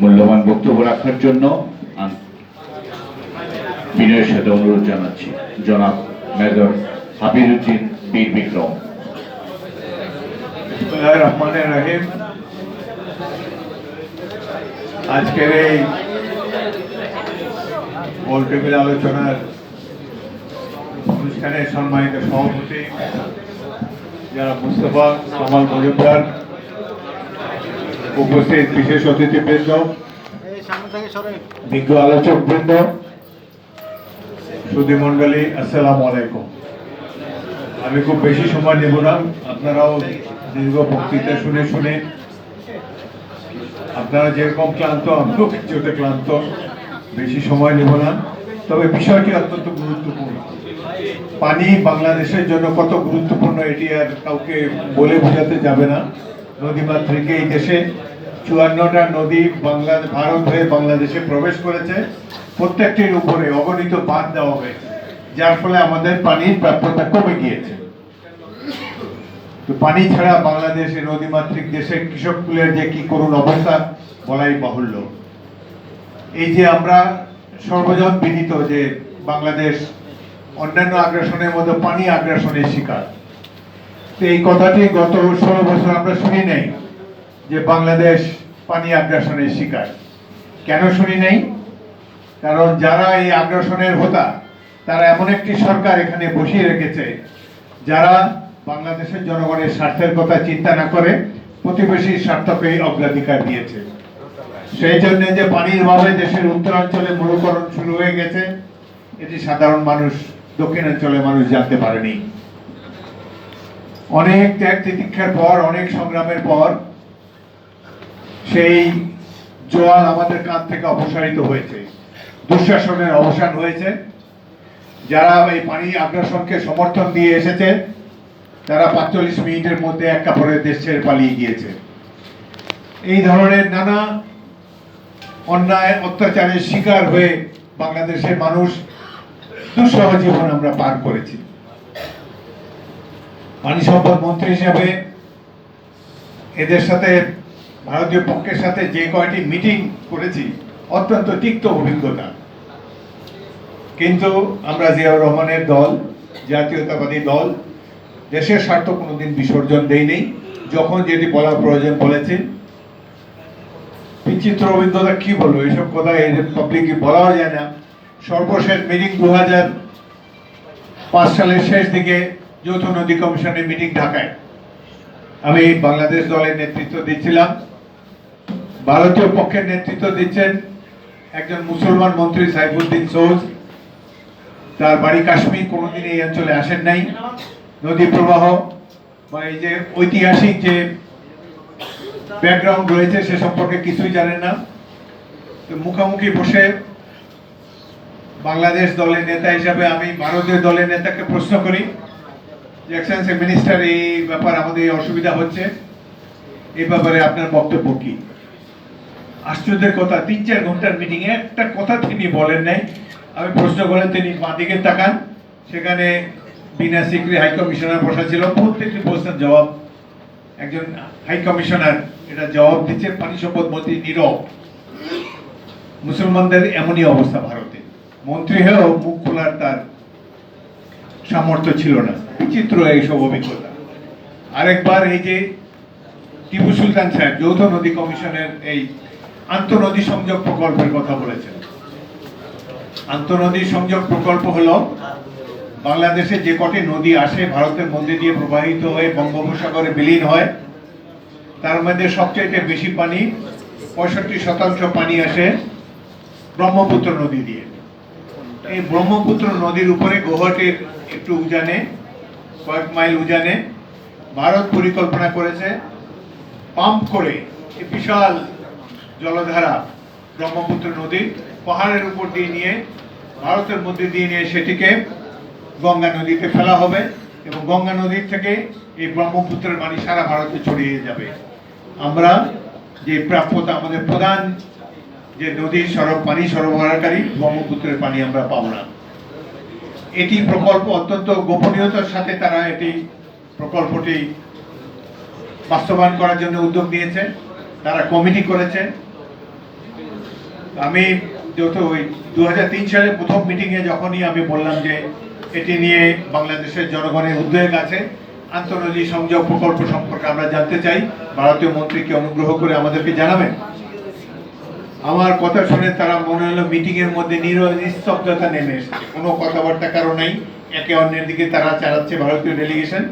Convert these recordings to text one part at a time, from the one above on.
মূল্যবান বক্তব্য রাখার জন্য বিনয়ের সাথে অনুরোধ জানাচ্ছি। জনাব মেজর হাবিরুদ্দিন বীর বিক্রম। রহমানির রহিম। আজকের এই গোল টেবিল আলোচনার অনুষ্ঠানে সম্মানিত সভাপতি, যারা মুস্তফা কামাল মজুমদার উপস্থিত বিশেষ অতিথিবৃন্দ, বিজ্ঞ আলোচক বৃন্দ সুধী মন্ডলী আসসালামু আলাইকুম। আমি খুব বেশি সময় নেব না, আপনারাও দীর্ঘ বক্তৃতা শুনে শুনে। আপনারা যেরকম ক্লান্ত, আমিও কিছুতে ক্লান্ত, বেশি সময় নেব না। তবে বিষয়টি অত্যন্ত গুরুত্বপূর্ণ। পানি বাংলাদেশের জন্য কত গুরুত্বপূর্ণ, এটি আর কাউকে বলে বোঝাতে যাবে না। নদীমাতৃক এই দেশে চুয়ান্নটা নদী বাংলা ভারত হয়ে বাংলাদেশে প্রবেশ করেছে। প্রত্যেকটির উপরে অগণিত বাঁধ দেওয়া হয়েছে, যার ফলে আমাদের পানির প্রাপ্যতা কমে গিয়েছে। তো পানি ছাড়া বাংলাদেশে নদীমাতৃক দেশে কৃষক কুলের যে কি করুণ অবস্থা বলাই বাহুল্য। এই যে আমরা সর্বজন বিদিত যে বাংলাদেশ অন্যান্য আগ্রাসনের মধ্যে পানি আগ্রাসনের শিকার তো এই কথাটি গত ষোলো বছর আমরা শুনি নাই যে বাংলাদেশ পানি আগ্রাসনের শিকার। কেন শুনি নাই? কারণ যারা এই আগ্রাসনের হোতা, তারা এমন একটি সরকার এখানে বসিয়ে রেখেছে, যারা বাংলাদেশের জনগণের স্বার্থের কথা চিন্তা না করে প্রতিবেশীর স্বার্থকেই অগ্রাধিকার দিয়েছে। সেই জন্য যে পানির অভাবে দেশের উত্তরাঞ্চলে মরুকরণ শুরু হয়ে গেছে, এটি সাধারণ মানুষ, দক্ষিণাঞ্চলের মানুষ জানতে পারেনি। অনেক ত্যাগ তিতিক্ষার পর, অনেক সংগ্রামের পর, সেই জোয়াল আমাদের কাঁধ থেকে অপসারিত হয়েছে। দুঃশাসনের অবসান হয়েছে। যারা এই পানি আগ্রাসনকে সমর্থন দিয়ে এসেছে, তারা পাঁচচল্লিশ মিনিটের মধ্যে এক কাপড়ে দেশ ছেড়ে পালিয়ে গিয়েছে। এই ধরনের নানা অন্যায়, অত্যাচারের শিকার হয়ে বাংলাদেশের মানুষ দুঃসহ জীবন আমরা পার করেছি। পানি সম্পদ মন্ত্রী হিসেবে এদের সাথে, ভারতীয় পক্ষের সাথে যে কয়টি মিটিং করেছি, অত্যন্ত তিক্ত অভিজ্ঞতা। কিন্তু আমরা জিয়াউর রহমানের দল, জাতীয়তাবাদী দল, দেশের স্বার্থ কোনোদিন বিসর্জন দেয়নি যখন যেটি বলার প্রয়োজন বলেছে, বিচিত্র অভিজ্ঞতা কি বলব এইসব কথা এই পাবলিকে বলাও যায় না। সর্বশেষ মিটিং দু হাজার পাঁচ সালের শেষ দিকে যৌথ নদী কমিশনের মিটিং ঢাকায়। আমি বাংলাদেশ দলের নেতৃত্ব দিচ্ছিলাম। ভারতীয় পক্ষের নেতৃত্ব দিচ্ছেন একজন মুসলমান মন্ত্রী সাইফুদ্দিন সৌজ তার বাড়ি কাশ্মীর, কোনোদিন এই অঞ্চলে আসেন নাই। নদী প্রবাহ বা এই যে ঐতিহাসিক যে ব্যাকগ্রাউন্ড রয়েছে, সে সম্পর্কে কিছুই জানেন না। তো মুখোমুখি বসে বাংলাদেশ দলের নেতা হিসাবে আমি ভারতীয় দলের নেতাকে প্রশ্ন করি এক্সেলেন্সি মিনিস্টার এই ব্যাপার আমাদের অসুবিধা হচ্ছে। এই ব্যাপারে আপনার বক্তব্য কি? আশ্চর্যের কথা, তিন চার ঘণ্টার মিটিং একটা কথা তিনি বলেন নাই। আমি প্রশ্ন করলে তিনি বাঁদিকে তাকান। সেখানে বিনা সিক্রি হাই কমিশনার বসা ছিল। প্রত্যেকটি প্রশ্নের জবাব, একজন হাই কমিশনার এটা জবাব দিচ্ছে। পানি সম্পদ মন্ত্রী নীরব। মুসলমানদের এমনই অবস্থা ভারতে। মন্ত্রী হয়েও মুখ খোলার তার সামর্থ্য ছিল না। বিচিত্র এইসব অভিজ্ঞতা। আরেকবার এই যে টিপু সুলতান সাহেব, যৌথ নদী কমিশনের এই আন্তঃনদী সংযোগ প্রকল্পের কথা বলেছেন। আন্তঃনদী সংযোগ প্রকল্প হলো বাংলাদেশে যে কটি নদী আসে, ভারতের মধ্যে দিয়ে প্রবাহিত হয়ে বঙ্গোপসাগরে বিলীন হয়, তার মধ্যে সবচেয়ে বেশি পানি, পঁয়ষট্টি শতাংশ পানি আসে ব্রহ্মপুত্র নদী দিয়ে। এই ব্রহ্মপুত্র নদীর উপরে গৌহাটির একটু উজানে কয়েক মাইল উজানে ভারত পরিকল্পনা করেছে পাম্প করে বিশাল জলধারা ব্রহ্মপুত্র নদী পাহাড়ের উপর দিয়ে নিয়ে, ভারতের মধ্যে দিয়ে নিয়ে সেটিকে গঙ্গা নদীতে ফেলা হবে এবং গঙ্গা নদীর থেকে এই ব্রহ্মপুত্রের পানি সারা ভারতে ছড়িয়ে যাবে। আমরা যে প্রাপ্যতা, আমাদের প্রধান যে নদীর সরব, পানি সরবরাহকারী ব্রহ্মপুত্রের পানি আমরা পাবো না। এটি প্রকল্প অত্যন্ত গোপনীয়তার সাথে তারা এটি প্রকল্পটি বাস্তবায়ন করার জন্য উদ্যোগ নিয়েছে, তারা কমিটি করেছে। আমি যেহেতু ওই দু হাজার তিন সালে প্রথম মিটিংয়ে যখনই আমি বললাম যে এটি নিয়ে বাংলাদেশের জনগণের উদ্বেগ আছে আন্তর্জাতিক সংযোগ প্রকল্প সম্পর্কে আমরা জানতে চাই। ভারতীয় মন্ত্রীকে অনুগ্রহ করে আমাদেরকে জানাবেন? আমার কথা শুনে তারা মনে হলো মিটিং এর মধ্যে নিস্তব্ধতা নেমে এসেছে। কোনো কথাবার্তা কারও নাই, একে অন্যের দিকে তারা চালাচ্ছে ভারতীয় ডেলিগেশন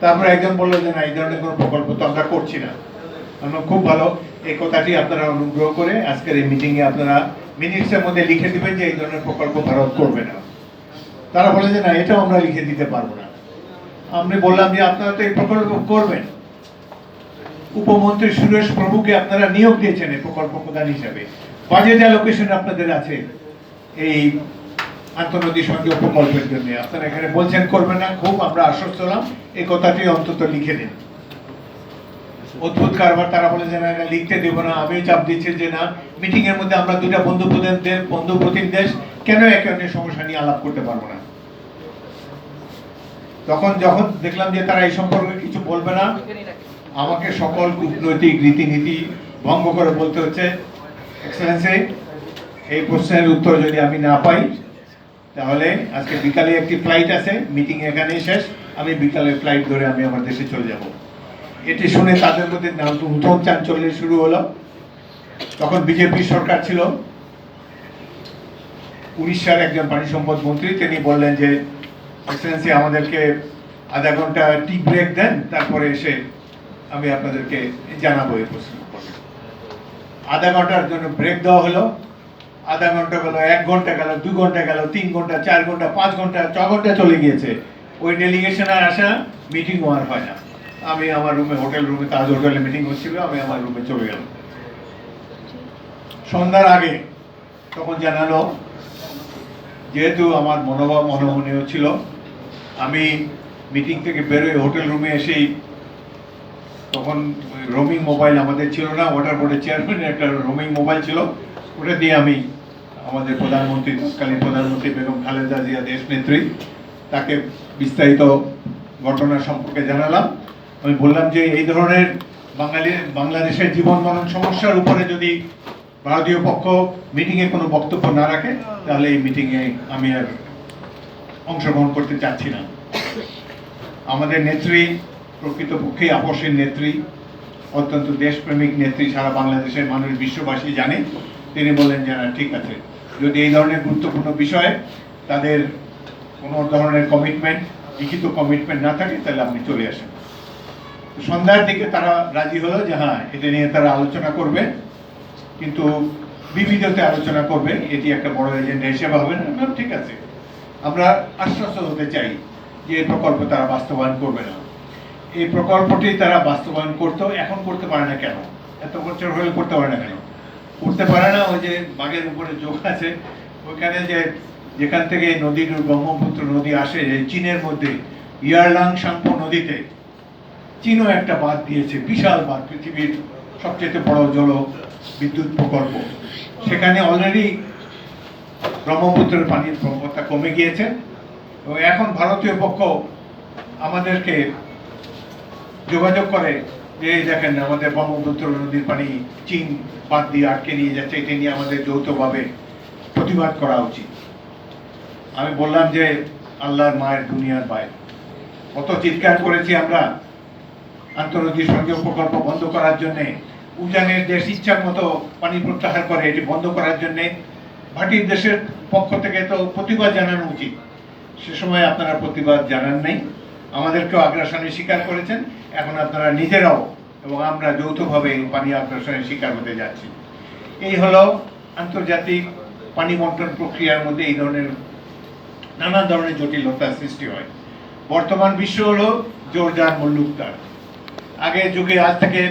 তারপরে একজন বলল যে, না, এই ধরনের কোনো প্রকল্প তো আমরা করছি না। আমরা খুব ভালো, এই কথাটি আপনারা অনুগ্রহ করে আজকের এই মিটিংয়ে আপনারা মিনিটসের মধ্যে লিখে দিবেন যে, এই ধরনের প্রকল্প ভারত করবে না। তারা বলে যে, না, এটাও আমরা লিখে দিতে পারব না। আমি বললাম যে, আপনারা তো এই প্রকল্প করবেন। উপমন্ত্রী সুরেশ প্রভুকে আপনারা নিয়োগ দিয়েছেন এই প্রকল্প প্রধান হিসাবে। বাজেট অ্যালোকেশন আপনাদের আছে এই আন্তর্জাতিক সংযোগ প্রকল্পের জন্য। আপনারা এখানে বলছেন করবেন না, খুব আমরা আশ্বস্ত হলাম। এই কথাটি অন্তত লিখে দিন অদ্ভুত কারবার, তারা বলে যে না লিখতে দেব না আমিও চাপ দিচ্ছি যে না মিটিং এর মধ্যে আমরা দুটা বন্ধু প্রধান দেশ বন্ধু দেশ, কেন একে অন্যের সমস্যা নিয়ে আলাপ করতে পারব না? তখন যখন দেখলাম যে তারা এই সম্পর্কে কিছু বলবে না আমাকে সকল কূটনৈতিক রীতিনীতি ভঙ্গ করে বলতে হচ্ছে এক্সেলেন্সি এই প্রশ্নের উত্তর যদি আমি না পাই, তাহলে আজকে বিকালে একটি ফ্লাইট আছে মিটিং এখানেই শেষ, আমি বিকালে ফ্লাইট ধরে আমি আমার দেশে চলে যাব। এটি শুনে তাদের মধ্যে নতুন চাঞ্চল্য শুরু হলো। তখন বিজেপি সরকার ছিল। উড়িষ্যার একজন পানি সম্পদ মন্ত্রী, তিনি বললেন যে এক্সেলেন্সি আমাদেরকে আধা ঘণ্টা টি ব্রেক দেন, তারপরে এসে আমি আপনাদেরকে জানাব এই প্রশ্ন আধা ঘণ্টার জন্য ব্রেক দেওয়া হলো। আধা ঘণ্টা গেল, এক ঘণ্টা গেল, দু ঘণ্টা গেল, তিন ঘণ্টা, চার ঘণ্টা, পাঁচ ঘণ্টা, ছ ঘণ্টা চলে গিয়েছে। ওই ডেলিগেশন আর আসা মিটিং আর হয় না। আমি আমার রুমে হোটেল রুমে তাজ হোটেলে মিটিং হচ্ছিল, আমি আমার রুমে চলে গেলাম। সন্ধ্যার আগে তখন জানালো, যেহেতু আমার মনোভাব মনোমনীয় ছিল, আমি মিটিং থেকে বেরোয় হোটেল রুমে এসেই তখন রোমিং মোবাইল আমাদের ছিল না ওয়াটার বোর্ডের চেয়ারম্যানের একটা রোমিং মোবাইল ছিল। ওটা দিয়ে আমি আমাদের প্রধানমন্ত্রী, তৎকালীন প্রধানমন্ত্রী বেগম খালেদা জিয়া দেশ নেত্রী, তাকে বিস্তারিত ঘটনা সম্পর্কে জানালাম। আমি বললাম যে এই ধরনের বাঙালি, বাংলাদেশের জীবন মরণ সমস্যার উপরে যদি ভারতীয় পক্ষ মিটিংয়ে কোনো বক্তব্য না রাখে, তাহলে এই মিটিংয়ে আমি আর অংশগ্রহণ করতে চাচ্ছি না। আমাদের নেত্রী প্রকৃতপক্ষে আপসের নেত্রী, অত্যন্ত দেশপ্রেমিক নেত্রী সারা বাংলাদেশের মানুষ বিশ্ববাসী জানে। তিনি বললেন যে, না, ঠিক আছে। যদি এই ধরনের গুরুত্বপূর্ণ বিষয়ে তাদের কোনো ধরনের কমিটমেন্ট লিখিত কমিটমেন্ট না থাকে, তাহলে আপনি চলে আসেন। সন্ধ্যার দিকে তারা রাজি হলো যে হ্যাঁ এটা নিয়ে তারা আলোচনা করবে। কিন্তু বিবিধতে আলোচনা করবে, এটি একটা বড় এজেন্ডা হিসেবে হবে না। ঠিক আছে। আমরা আশ্বস্ত হতে চাই যে, এই প্রকল্প তারা বাস্তবায়ন করবে না। এই প্রকল্পটি তারা বাস্তবায়ন করতো, এখন করতে পারে না কেন? এত বছর হলে করতে পারে না কেন? করতে পারে না, ওই যে বাঘের উপরে যোগ আছে, ওইখানে যে যেখান থেকে নদীর ব্রহ্মপুত্র নদী আসে যে চীনের মধ্যে, ইয়ারলাং সাংপো নদীতে, চীনও একটা বাঁধ দিয়েছে, বিশাল বাঁধ, পৃথিবীর সবচেয়ে বড় জল বিদ্যুৎ প্রকল্প। সেখানে অলরেডি ব্রহ্মপুত্রের পানির প্রবণতা কমে গিয়েছে। এবং এখন ভারতীয় পক্ষ আমাদেরকে যোগাযোগ করে যে দেখেন, আমাদের ব্রহ্মপুত্র নদীর পানি চীন বাদ দিয়ে আটকে নিয়ে যাচ্ছে, এটা নিয়ে আমাদের যৌথভাবে প্রতিবাদ করা উচিত। আমি বললাম যে, আল্লাহর মায়ের দুনিয়ার বাইরে। কত চিৎকার করেছি আমরা আন্তর্জাতিক সংযোগ প্রকল্প বন্ধ করার জন্যে, উজানের দেশ ইচ্ছা মতো পানি প্রত্যাহার করে, এটি বন্ধ করার জন্যে, ভাটির দেশের পক্ষ থেকে তো প্রতিবাদ জানানো উচিত। সে সময় আপনারা প্রতিবাদ জানান নাই। আমাদেরকেও আগ্রাসনের শিকার করেছেন। এখন আপনারা নিজেরাও এবং আমরা যৌথভাবে পানি আগ্রাসনের শিকার হতে যাচ্ছি। এই হলো আন্তর্জাতিক পানি বন্টন প্রক্রিয়ার মধ্যে এই ধরনের নানা ধরনের জটিলতার সৃষ্টি হয়। বর্তমান বিশ্ব হলো জোরদার মল্লুকতার আগের যুগে, আজ থেকে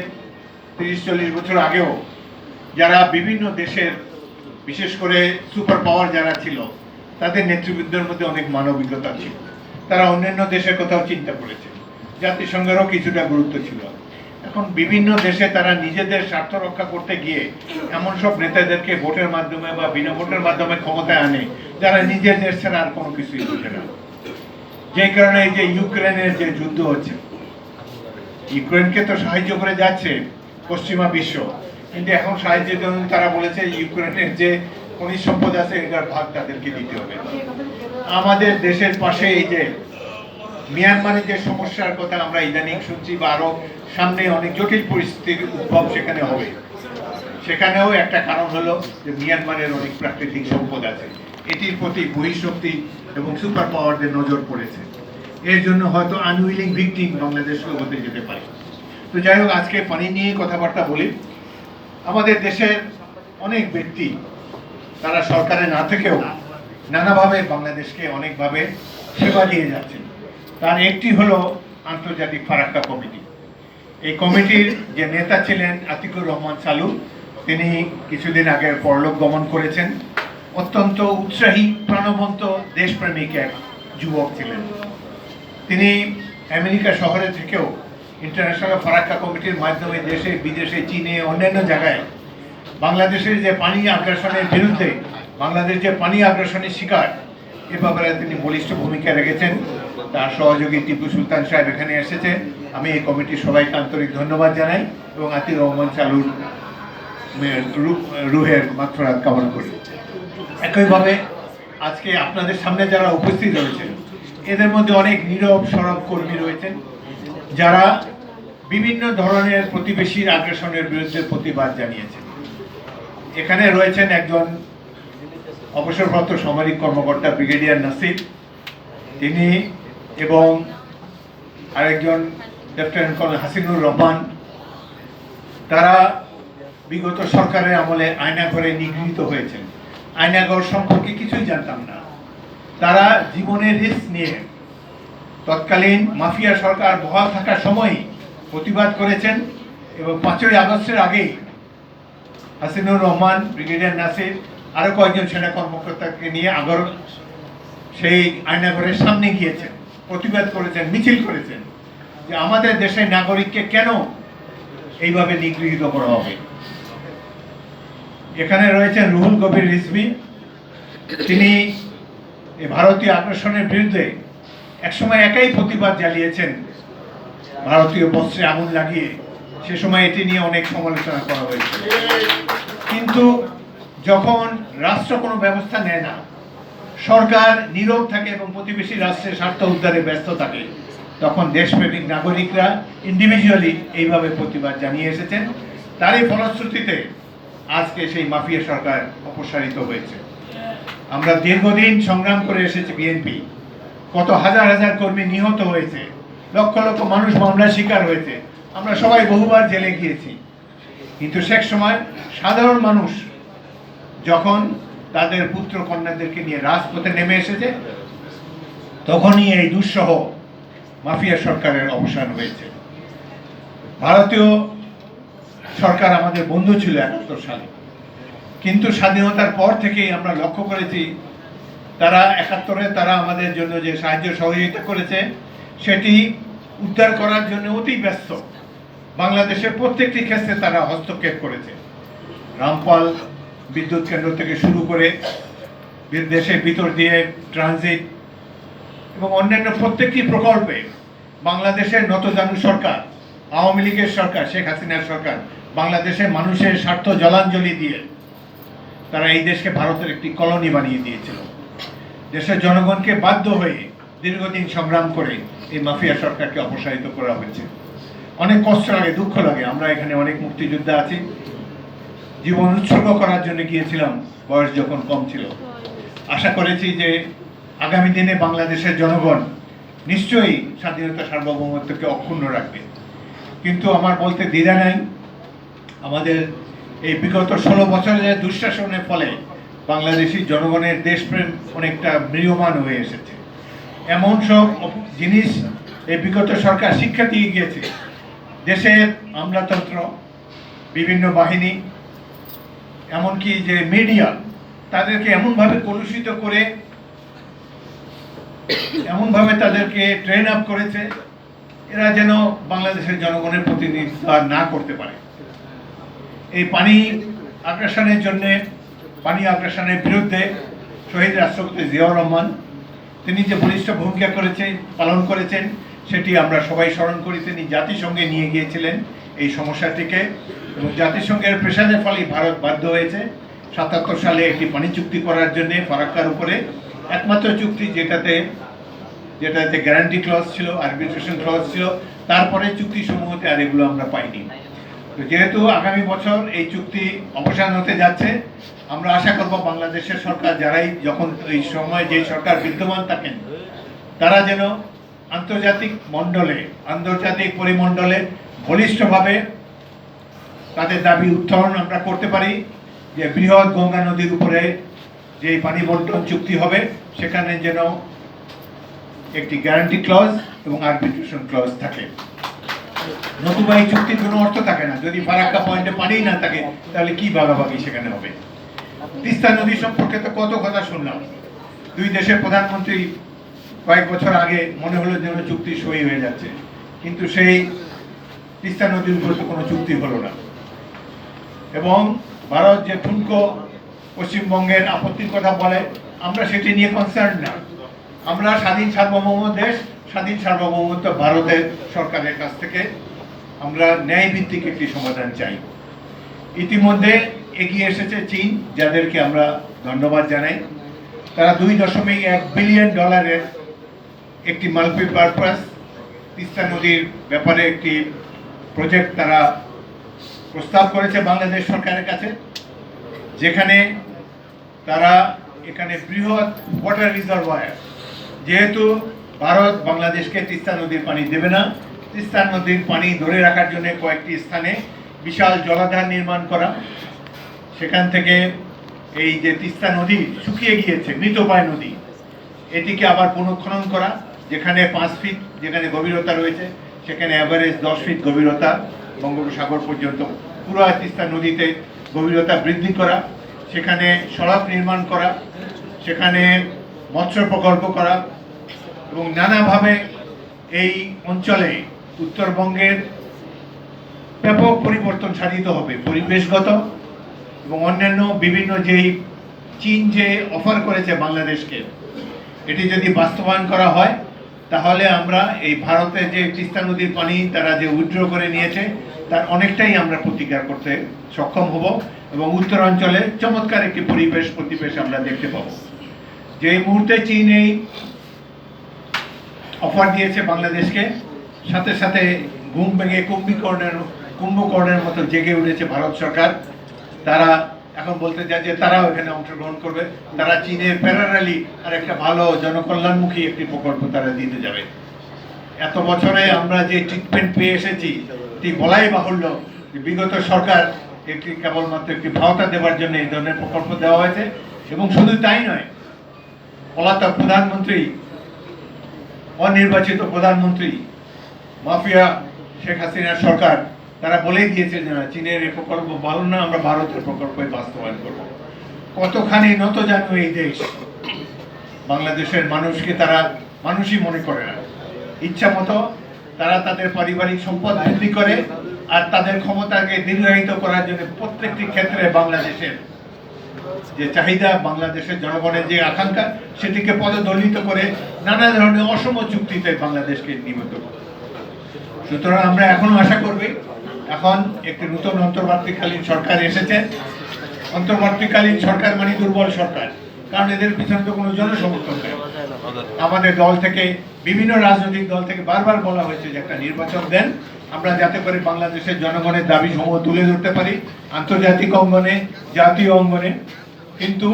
তিরিশ, চল্লিশ বছর আগেও যারা বিভিন্ন দেশের, বিশেষ করে সুপার পাওয়ার যারা ছিল, তাদের নেতৃবৃন্দের মধ্যে অনেক মানবিকতা ছিল। তারা অন্যান্য দেশের কথাও চিন্তা করেছে। জাতিসংঘেরও কিছুটা গুরুত্ব ছিল। এখন বিভিন্ন দেশে তারা নিজেদের স্বার্থ রক্ষা করতে গিয়ে এমন সব নেতাদেরকে ভোটের মাধ্যমে বা বিনা ভোটের মাধ্যমে ক্ষমতায় আনে, যারা নিজের দেশ ছাড়া আর কোনো কিছুই বোঝে না। যে কারণে এই যে ইউক্রেনের যে যুদ্ধ হচ্ছে, ইউক্রেনকে তো সাহায্য করে যাচ্ছে পশ্চিমা বিশ্ব। কিন্তু এখন সাহায্যের জন্য তারা বলেছে ইউক্রেনের যে খনিজ সম্পদ আছে, এটার ভাগ তাদেরকে দিতে হবে। আমাদের দেশের পাশে এই যে মিয়ানমারের যে সমস্যার কথা আমরা ইদানিং শুনছি বা আরও সামনে অনেক জটিল পরিস্থিতির উদ্ভব সেখানে হবে। সেখানেও একটা কারণ হলো যে মিয়ানমারের অনেক প্রাকৃতিক সম্পদ আছে। এটির প্রতি বহিঃশক্তি এবং সুপার পাওয়ারদের নজর পড়েছে। এর জন্য হয়তো আনউইলিং ভিকটিম বাংলাদেশকে হতে যেতে পারে। তো যাই হোক, আজকে পানি নিয়ে কথাবার্তা বলি। আমাদের দেশের অনেক ব্যক্তি, তারা সরকারে না থেকেও নানাভাবে বাংলাদেশকে অনেকভাবে সেবা দিয়ে যাচ্ছেন। তার একটি হলো আন্তর্জাতিক ফারাক্কা কমিটি। এই কমিটির যে নেতা ছিলেন আতিকুর রহমান সালু তিনি কিছুদিন আগে পরলোক গমন করেছেন। অত্যন্ত উৎসাহী, প্রাণবন্ত, দেশপ্রেমিক এক যুবক ছিলেন। তিনি আমেরিকা শহরে থেকেও ইন্টারন্যাশনাল ফারাক্কা কমিটির মাধ্যমে দেশে, বিদেশে, চীনে, অন্যান্য জায়গায় বাংলাদেশের যে পানি আগ্রাসনের বিরুদ্ধে বাংলাদেশ যে পানি আগ্রাসনের শিকার। এ ব্যাপারে তিনি বলিষ্ঠ ভূমিকা রেখেছেন। তার সহযোগী টিপু সুলতান সাহেব এখানে এসেছে। আমি এই কমিটির সবাইকে আন্তরিক ধন্যবাদ জানাই এবং আতির রহমান চালুর রুহের মাত্রাত কামনা করি। একইভাবে আজকে আপনাদের সামনে যারা উপস্থিত রয়েছেন, এদের মধ্যে অনেক নীরব সরব কর্মী রয়েছেন, যারা বিভিন্ন ধরনের প্রতিবেশীর আগ্রাসনের বিরুদ্ধে প্রতিবাদ জানিয়েছেন। এখানে রয়েছেন একজন অবসরপ্রাপ্ত সামরিক কর্মকর্তা ব্রিগেডিয়ার নাসির। তিনি এবং আরেকজন লেফটেন্যান্ট কর্নেল হাসিনুর রহমান। তারা বিগত সরকারের আমলে আয়নাঘরে নিগৃহীত হয়েছেন। আয়নাঘর সম্পর্কে কিছুই জানতাম না। তারা জীবনের রিস্ক নিয়ে তৎকালীন মাফিয়া সরকার বহাল থাকার সময় প্রতিবাদ করেছেন এবং পাঁচই আগস্টের আগেই হাসিনুর রহমান, ব্রিগেডিয়ার নাসির আরও কয়েকজন সেনা কর্মকর্তাকে নিয়ে আগর সেই আয়নাঘরের সামনে গিয়েছেন, প্রতিবাদ করেছেন, মিছিল করেছেন যে আমাদের দেশের নাগরিককে কেন এইভাবে নিগৃহীত করা হবে। এখানে রয়েছেন রুহুল কবির রিজভি। তিনি ভারতীয় আগ্রাসনের বিরুদ্ধে একসময় একাই প্রতিবাদ জ্বালিয়েছেন ভারতীয় বস্ত্রে আগুন লাগিয়ে। সে সময় এটি নিয়ে অনেক সমালোচনা করা হয়েছে। কিন্তু যখন রাষ্ট্র কোনো ব্যবস্থা নেয় না, সরকার নীরব থাকে এবং প্রতিবেশী রাষ্ট্রের স্বার্থ উদ্ধারে ব্যস্ত থাকে, তখন দেশপ্রেমিক নাগরিকরা ইন্ডিভিজুয়ালি এইভাবে প্রতিবাদ জানিয়ে এসেছেন। তারই ফলশ্রুতিতে আজকে সেই মাফিয়া সরকার অপসারিত হয়েছে। আমরা দীর্ঘদিন সংগ্রাম করে এসেছি বিএনপি কত হাজার হাজার কর্মী নিহত হয়েছে, লক্ষ লক্ষ মানুষ মামলার শিকার হয়েছে। আমরা সবাই বহুবার জেলে গিয়েছি। কিন্তু শেষ সময় সাধারণ মানুষ যখন তাদের পুত্র কন্যাদেরকে নিয়ে রাজপথে নেমে এসেছে, তখনই এই দুঃসহ মাফিয়া সরকারের অবসান হয়েছে। ভারতীয় সরকার আমাদের বন্ধু ছিল একাত্তর সালে। কিন্তু স্বাধীনতার পর থেকেই আমরা লক্ষ্য করেছি, তারা একাত্তরে তারা আমাদের জন্য যে সাহায্য সহযোগিতা করেছে, সেটি উদ্ধার করার জন্য অতি ব্যস্ত। বাংলাদেশের প্রত্যেকটি ক্ষেত্রে তারা হস্তক্ষেপ করেছে। রামপাল বিদ্যুৎ কেন্দ্র থেকে শুরু করে দেশের ভিতর দিয়ে ট্রানজিট এবং অন্যান্য প্রত্যেকটি প্রকল্পে বাংলাদেশের নতজানু সরকার, আওয়ামী লীগের সরকার, শেখ হাসিনার সরকার, বাংলাদেশের মানুষের স্বার্থ জলাঞ্জলি দিয়ে তারা এই দেশকে ভারতের একটি কলোনি বানিয়ে দিয়েছিল। দেশের জনগণকে বাধ্য হয়ে দীর্ঘদিন সংগ্রাম করে এই মাফিয়া সরকারকে অপসারিত করা হয়েছে। অনেক কষ্ট লাগে দুঃখ লাগে, আমরা এখানে অনেক মুক্তিযোদ্ধা আছি। জীবন উৎসর্গ করার জন্য গিয়েছিলাম, বয়স যখন কম ছিল। আশা করেছি যে আগামী দিনে বাংলাদেশের জনগণ নিশ্চয়ই স্বাধীনতা সার্বভৌমত্বকে অক্ষুণ্ণ রাখবে। কিন্তু আমার বলতে দ্বিধা নাই। আমাদের এই বিগত ষোলো বছরের দুঃশাসনের ফলে বাংলাদেশি জনগণের দেশপ্রেম অনেকটা ম্রিয়মান হয়ে এসেছে। এমন সব জিনিস এই বিগত সরকার শিক্ষা দিয়ে গিয়েছে। দেশের আমলাতন্ত্র, বিভিন্ন বাহিনী এমনকি যে মিডিয়া, তাদেরকে এমনভাবে কলুষিত করে, এমনভাবে তাদেরকে ট্রেন আপ করেছে, এরা যেন বাংলাদেশের জনগণের প্রতিনিধিত্ব আর না করতে পারে। এই পানি আগ্রাসনের জন্য, পানি আগ্রাসনের বিরুদ্ধে শহীদ রাষ্ট্রপতি জিয়াউর রহমান, তিনি যে বলিষ্ঠ ভূমিকা করেছেন, পালন করেছেন, সেটি আমরা সবাই স্মরণ করি, তিনি জাতিসংঘে নিয়ে গিয়েছিলেন এই সমস্যাটিকে। এবং জাতিসংঘের প্রেশারের ফলে ভারত বাধ্য হয়েছে সাতাত্তর সালে একটি পানি চুক্তি করার জন্য ফারাক্কার উপরে। একমাত্র চুক্তি যেটাতে যেটাতে গ্যারান্টি ক্লজ ছিল আরবিট্রেশন ক্লজ ছিল, তারপরে চুক্তি সমূহতে আর এগুলো আমরা পাইনি। তো যেহেতু আগামী বছর এই চুক্তি অবসান হতে যাচ্ছে, আমরা আশা করব বাংলাদেশের সরকার যারাই যখন এই সময় যে সরকার বিদ্যমান থাকেন, তারা যেন আন্তর্জাতিক মণ্ডলে, আন্তর্জাতিক পরিমণ্ডলে বলিষ্ঠভাবে তাদের দাবি উত্থাপন আমরা করতে পারি যে বৃহৎ গঙ্গা নদীর উপরে যে পানি বন্টন চুক্তি হবে, সেখানে যেন একটি গ্যারান্টি ক্লজ এবং আরবিট্রেশন ক্লজ থাকে। নতুবা এই চুক্তির কোনো অর্থ থাকে না। যদি ফারাক্কা পয়েন্টে পানিই না থাকে, তাহলে কি ভাগাভাগি সেখানে হবে? তিস্তা নদী সম্পর্কে তো কত কথা শুনলাম। দুই দেশের প্রধানমন্ত্রী কয়েক বছর আগে মনে হলো যেন চুক্তি সই হয়ে যাচ্ছে। কিন্তু সেই তিস্তা নদীর উপর তো কোনো চুক্তি হলো না। এবং ভারত যে ঠুনকো পশ্চিমবঙ্গের আপত্তির কথা বলে, আমরা সেটি নিয়ে কনসার্ন না। আমরা স্বাধীন সার্বভৌম দেশ, স্বাধীন সার্বভৌমত্ব ভারতের সরকারের কাছ থেকে আমরা ন্যায় ভিত্তিক একটি সমাধান চাই। ইতিমধ্যে এগিয়ে এসেছে চীন, যাদেরকে আমরা ধন্যবাদ জানাই। তারা দুই দশমিক এক বিলিয়ন ডলারের একটি মাল্টিপারপাস তিস্তা নদীর ব্যাপারে একটি প্রজেক্ট তারা প্রস্তাব করেছে বাংলাদেশ সরকারের কাছে, যেখানে তারা এখানে বৃহৎ ওয়াটার রিজার্ভয়ার যেহেতু ভারত বাংলাদেশকে তিস্তা নদীর পানি দেবে না, তিস্তা নদীর পানি ধরে রাখার জন্য কয়েকটি স্থানে বিশাল জলাধার নির্মাণ করা, সেখান থেকে এই যে তিস্তা নদী শুকিয়ে গিয়েছে মৃতপায় নদী, এটিকে আবার পুনঃখনন করা, যেখানে পাঁচ ফিট যেখানে গভীরতা রয়েছে, সেখানে অ্যাভারেজ দশ ফিট গভীরতা বঙ্গোপসাগর পর্যন্ত পুরো তিস্তা নদীতে গভীরতা বৃদ্ধি করা, সেখানে সড়ক নির্মাণ করা, সেখানে মৎস্য প্রকল্প করা এবং নানাভাবে এই অঞ্চলে উত্তরবঙ্গের ব্যাপক পরিবর্তন সাধিত হবে পরিবেশগত এবং অন্যান্য বিভিন্ন যেই চীন যে অফার করেছে বাংলাদেশকে, এটি যদি বাস্তবায়ন করা হয়, তাহলে আমরা এই ভারতে যে তিস্তা নদীর পানি তারা যে উইথড্র করে নিয়েছে তার অনেকটাই আমরা প্রতিকার করতে সক্ষম হব এবং উত্তরাঞ্চলে চমৎকার একটি পরিবেশ প্রতিবেশ আমরা দেখতে পাবো। যে মুহূর্তে চীন এই অফার দিয়েছে বাংলাদেশকে, সাথে সাথে ঘুম ভেঙে কুম্ভীকর্ণের, কুম্ভকর্ণের মতো জেগে উঠেছে ভারত সরকার। তারা এখন বলতে চায় যে তারাও এখানে অংশগ্রহণ করবে। তারা চীনের প্যারারালি আর একটা ভালো জনকল্যাণমুখী একটি প্রকল্প তারা দিতে যাবে। এত বছরে আমরা যে ট্রিটমেন্ট পেয়ে এসেছি এটি বলাই বাহুল্য বিগত সরকার একটি কেবলমাত্র একটি ভাওতা দেওয়ার জন্য এই ধরনের প্রকল্প দেওয়া হয়েছে। এবং শুধু তাই নয় পলাতক প্রধানমন্ত্রী অনির্বাচিত প্রধানমন্ত্রী মাফিয়া শেখ হাসিনার সরকার তারা বলেই দিয়েছে যে না, চীনের এই প্রকল্প ভালো না আমরা ভারতের প্রকল্পই বাস্তবায়ন করব। কতখানি নত জানো এই দেশ বাংলাদেশের মানুষকে তারা মানুষই মনে করে না। ইচ্ছা মতো তারা তাদের পারিবারিক সম্পদ বৃদ্ধি করে আর তাদের ক্ষমতাকে দীর্ঘায়িত করার জন্য প্রত্যেকটি ক্ষেত্রে বাংলাদেশের যে চাহিদা, বাংলাদেশের জনগণের যে আকাঙ্ক্ষা, সেটিকে পদদলিত করে নানা ধরনের অসম চুক্তিতে বাংলাদেশকে নিবদ্ধ করে। সুতরাং আমরা এখনও আশা করবে, এখন একটি নতুন অন্তর্বর্তীকালীন সরকার এসেছে। অন্তর্বর্তীকালীন সরকার মানে দুর্বল সরকার। কারণ এদের পিছনে তো কোনো জনসমর্থন নেই। আমাদের দল থেকে, বিভিন্ন রাজনৈতিক দল থেকে বারবার বলা হয়েছে যে একটা নির্বাচন দেন। আমরা যাতে করে বাংলাদেশের জনগণের দাবি সমূহ তুলে ধরতে পারি, আন্তর্জাতিক অঙ্গনে, জাতীয় অঙ্গনে। কিন্তু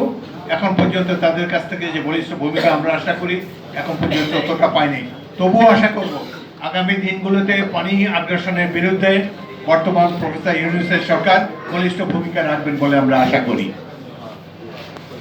এখন পর্যন্ত তাদের কাছ থেকে যে বলিষ্ঠ ভূমিকা আমরা আশা করি, এখন পর্যন্ত অতটা পাইনি। তবুও আশা করব, আগামী দিনগুলোতে পানি আগ্রাসনের বিরুদ্ধে বর্তমান প্রফেসর ইউনুসের সরকার বলিষ্ঠ ভূমিকা রাখবেন বলে আমরা আশা করি।